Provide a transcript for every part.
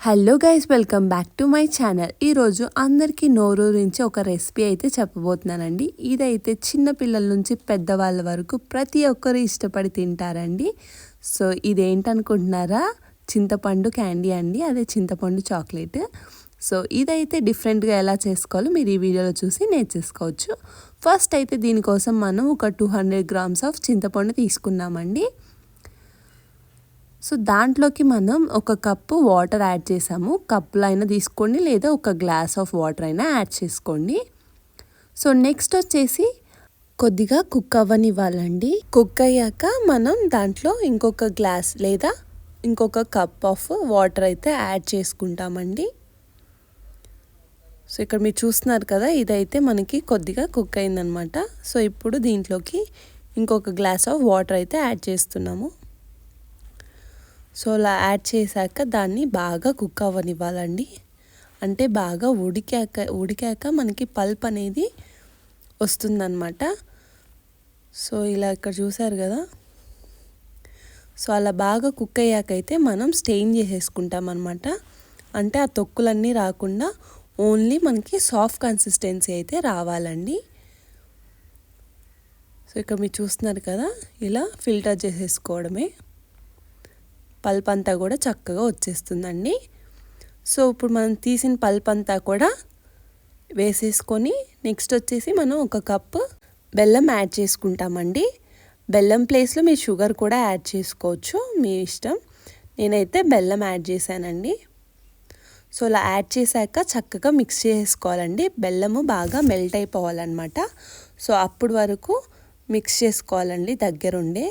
Hello guys welcome back to my channel ఈరోజు అందరికీ నోరూరించి ఒక రెసిపీ అయితే చెప్పబోతున్నానండి. ఇదైతే చిన్నపిల్లల నుంచి పెద్దవాళ్ళ వరకు ప్రతి ఒక్కరు ఇష్టపడి తింటారండి. సో ఇదేంటనుకుంటున్నారా? చింతపండు క్యాండీ అండి అదే చింతపండు చాక్లెట్. సో ఇదైతే డిఫరెంట్గా ఎలా చేసుకోవాలో మీరు ఈ వీడియోలో చూసి నేర్చేసుకోవచ్చు. ఫస్ట్ అయితే దీనికోసం మనం ఒక టూ హండ్రెడ్ గ్రామ్స్ ఆఫ్ చింతపండు తీసుకున్నామండి. సో దాంట్లోకి మనం ఒక కప్పు వాటర్ యాడ్ చేసాము. కప్పులో అయినా తీసుకోండి లేదా ఒక గ్లాస్ ఆఫ్ వాటర్ అయినా యాడ్ చేసుకోండి. సో నెక్స్ట్ వచ్చేసి కొద్దిగా కుక్ అవ్వనివ్వాలండి. కుక్ అయ్యాక మనం దాంట్లో ఇంకొక గ్లాస్ లేదా ఇంకొక కప్ ఆఫ్ వాటర్ అయితే యాడ్ చేసుకుంటామండి. సో ఇక్కడ మీరు చూస్తున్నారు కదా ఇదైతే మనకి కొద్దిగా కుక్ అయిందనమాట. సో ఇప్పుడు దీంట్లోకి ఇంకొక గ్లాస్ ఆఫ్ వాటర్ అయితే యాడ్ చేస్తున్నాము. సో అలా యాడ్ చేశాక దాన్ని బాగా కుక్ అవ్వనివ్వాలండి. అంటే బాగా ఉడికాక ఉడికాక మనకి పల్ప్ అనేది వస్తుందన్నమాట. సో ఇలా ఇక్కడ చూసారు కదా. సో అలా బాగా కుక్ అయ్యాకైతే మనం స్టెయిన్ చేసేసుకుంటాం అనమాట అంటే ఆ తొక్కులన్నీ రాకుండా ఓన్లీ మనకి సాఫ్ట్ కన్సిస్టెన్సీ అయితే రావాలండి. సో ఇక్కడ మీరు చూస్తున్నారు కదా ఇలా ఫిల్టర్ చేసేసుకోవడమే. పల్ప్ అంతా కూడా చక్కగా వచ్చేస్తుందండి. సో ఇప్పుడు మనం తీసిన పల్ప్ అంతా కూడా వేసేసుకొని నెక్స్ట్ వచ్చేసి మనం ఒక కప్పు బెల్లం యాడ్ చేసుకుంటామండి. బెల్లం ప్లేస్లో మీరు షుగర్ కూడా యాడ్ చేసుకోవచ్చు మీ ఇష్టం. నేనైతే బెల్లం యాడ్ చేశానండి. సో అలా యాడ్ చేశాక చక్కగా మిక్స్ చేసుకోవాలండి. బెల్లము బాగా మెల్ట్ అయిపోవాలన్నమాట. సో అప్పుడు వరకు మిక్స్ చేసుకోవాలండి దగ్గరుండే.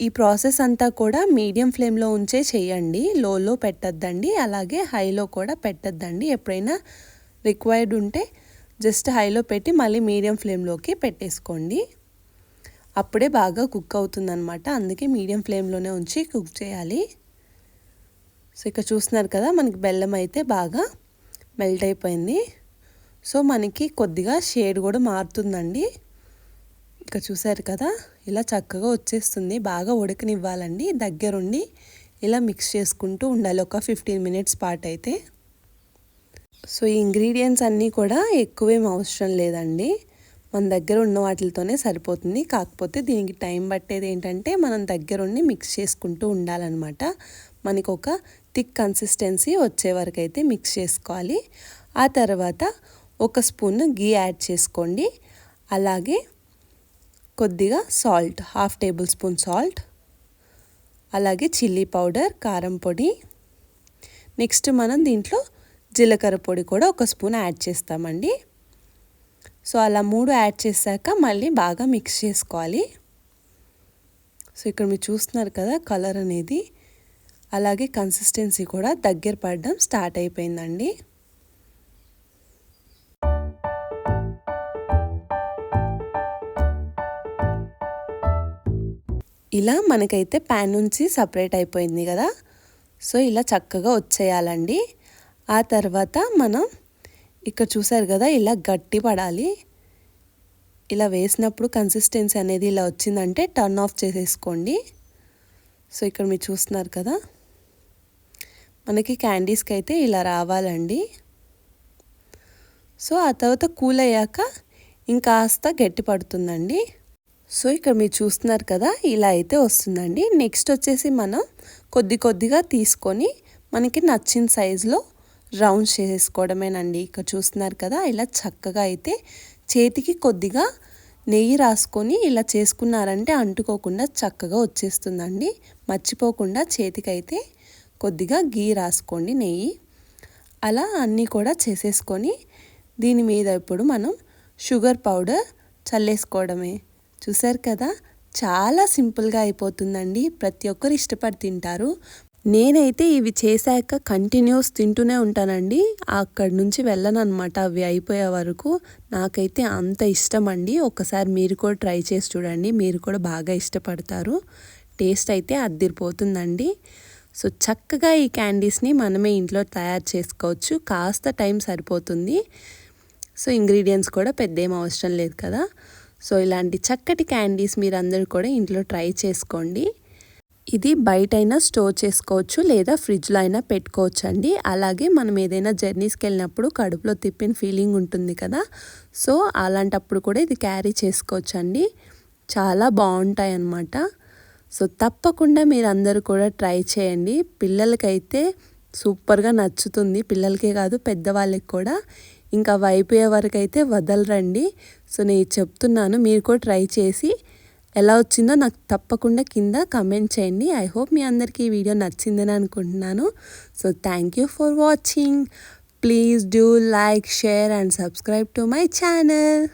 ఈ ప్రాసెస్ అంతా కూడా మీడియం ఫ్లేమ్లో ఉంచే చేయండి. లోలో పెట్టద్దండి. అలాగే హైలో కూడా పెట్టద్దండి. ఎప్పుడైనా రిక్వైర్డ్ ఉంటే జస్ట్ హైలో పెట్టి మళ్ళీ మీడియం ఫ్లేమ్లోకి పెట్టేసుకోండి. అప్పుడే బాగా కుక్ అవుతుందన్నమాట. అందుకే మీడియం ఫ్లేమ్లోనే ఉంచి కుక్ చేయాలి. సో ఇక్కడ చూస్తున్నారు కదా మనకి బెల్లం అయితే బాగా మెల్ట్ అయిపోయింది. సో మనకి కొద్దిగా షేడ్ కూడా మారుతుందండి. ఇక్కడ చూసారు కదా ఇలా చక్కగా వచ్చేస్తుంది. బాగా ఉడకనివ్వాలండి. దగ్గరుండి ఇలా మిక్స్ చేసుకుంటూ ఉండాలి. ఒక ఫిఫ్టీన్ మినిట్స్ పాటు అయితే. సో ఈ ఇంగ్రీడియంట్స్ అన్నీ కూడా ఎక్కువేం అవసరం లేదండి. మన దగ్గర ఉన్న వాటితోనే సరిపోతుంది. కాకపోతే దీనికి టైం పట్టేది ఏంటంటే మనం దగ్గరుండి మిక్స్ చేసుకుంటూ ఉండాలన్నమాట. మనకి ఒక థిక్ కన్సిస్టెన్సీ వచ్చే వరకు అయితే మిక్స్ చేసుకోవాలి. ఆ తర్వాత ఒక స్పూన్ గీ యాడ్ చేసుకోండి. అలాగే కొద్దిగా salt half tablespoon salt అలాగే చిల్లీ పౌడర్ కారం పొడి. నెక్స్ట్ మనం దీంట్లో జీలకర్ర పొడి కూడా ఒక స్పూన్ యాడ్ చేస్తామండి. సో అలా మూడు యాడ్ చేశాక మళ్ళీ బాగా మిక్స్ చేసుకోవాలి. సో ఇక్కడ మీరు చూస్తున్నారు కదా కలర్ అనేది. అలాగే కన్సిస్టెన్సీ కూడా దగ్గర పడడం స్టార్ట్ అయిపోయిందండి. ఇలా మనకైతే ప్యాన్ నుంచి సపరేట్ అయిపోయింది కదా. సో ఇలా చక్కగా వచ్చేయాలండి. ఆ తర్వాత మనం ఇక్కడ చూసారు కదా ఇలా గట్టి పడాలి. ఇలా వేసినప్పుడు కన్సిస్టెన్సీ అనేది ఇలా వచ్చిందంటే టర్న్ ఆఫ్ చేసేసుకోండి. సో ఇక్కడ మీరు చూస్తున్నారు కదా. మనకి క్యాండీస్కి అయితే ఇలా రావాలండి. సో ఆ తర్వాత కూల్ అయ్యాక ఇంకాస్త గట్టి పడుతుందండి. సో ఇక్కడ మీరు చూస్తున్నారు కదా ఇలా అయితే వస్తుందండి. నెక్స్ట్ వచ్చేసి మనం కొద్ది కొద్దిగా తీసుకొని మనకి నచ్చిన సైజులో రౌండ్ చేసేసుకోవడమేనండి. ఇక్కడ చూస్తున్నారు కదా ఇలా చక్కగా అయితే చేతికి కొద్దిగా నెయ్యి రాసుకొని ఇలా చేసుకున్నారంటే అంటుకోకుండా చక్కగా వచ్చేస్తుందండి. మర్చిపోకుండా చేతికైతే కొద్దిగా గీ రాసుకోండి నెయ్యి. అలా అన్నీ కూడా చేసేసుకొని దీని మీద ఇప్పుడు మనం షుగర్ పౌడర్ చల్లేసుకోవడమే. చూసారు కదా? చాలా సింపుల్గా అయిపోతుందండి. ప్రతి ఒక్కరు ఇష్టపడి తింటారు. నేనైతే ఇవి చేశాక కంటిన్యూస్ తింటూనే ఉంటానండి. అక్కడి నుంచి వెళ్ళను అనమాట అవి అయిపోయే వరకు. నాకైతే అంత ఇష్టం అండి ఒకసారి మీరు కూడా ట్రై చేసి చూడండి. మీరు కూడా బాగా ఇష్టపడతారు. టేస్ట్ అయితే అద్దిరిపోతుందండి. సో చక్కగా ఈ క్యాండీస్ని మనమే ఇంట్లో తయారు చేసుకోవచ్చు. కాస్త టైం సరిపోతుంది. సో ఇంగ్రీడియంట్స్ కూడా పెద్ద ఏం అవసరం లేదు కదా? సో ఇలాంటి చక్కటి క్యాండీస్ మీరు అందరూ కూడా ఇంట్లో ట్రై చేసుకోండి. ఇది బయటైనా స్టోర్ చేసుకోవచ్చు లేదా ఫ్రిడ్జ్లో అయినా పెట్టుకోవచ్చు అండి అలాగే మనం ఏదైనా జర్నీస్కి వెళ్ళినప్పుడు కడుపులో తిప్పిన ఫీలింగ్ ఉంటుంది కదా. సో అలాంటప్పుడు కూడా ఇది క్యారీ చేసుకోవచ్చు అండి చాలా బాగుంటాయి అన్నమాట సో తప్పకుండా మీరు అందరూ కూడా ట్రై చేయండి. పిల్లలకైతే సూపర్గా నచ్చుతుంది. పిల్లలకే కాదు పెద్దవాళ్ళకి కూడా. ఇంకా అయిపోయే వరకు అయితే వదలరండి. సో నేను చెప్తున్నాను మీరు కూడా ట్రై చేసి ఎలా వచ్చిందో నాకు తప్పకుండా కింద కమెంట్ చేయండి. ఐ హోప్ మీ అందరికీ ఈ వీడియో నచ్చిందని అనుకుంటున్నాను. So thank you for watching. Please do like share and subscribe to my channel.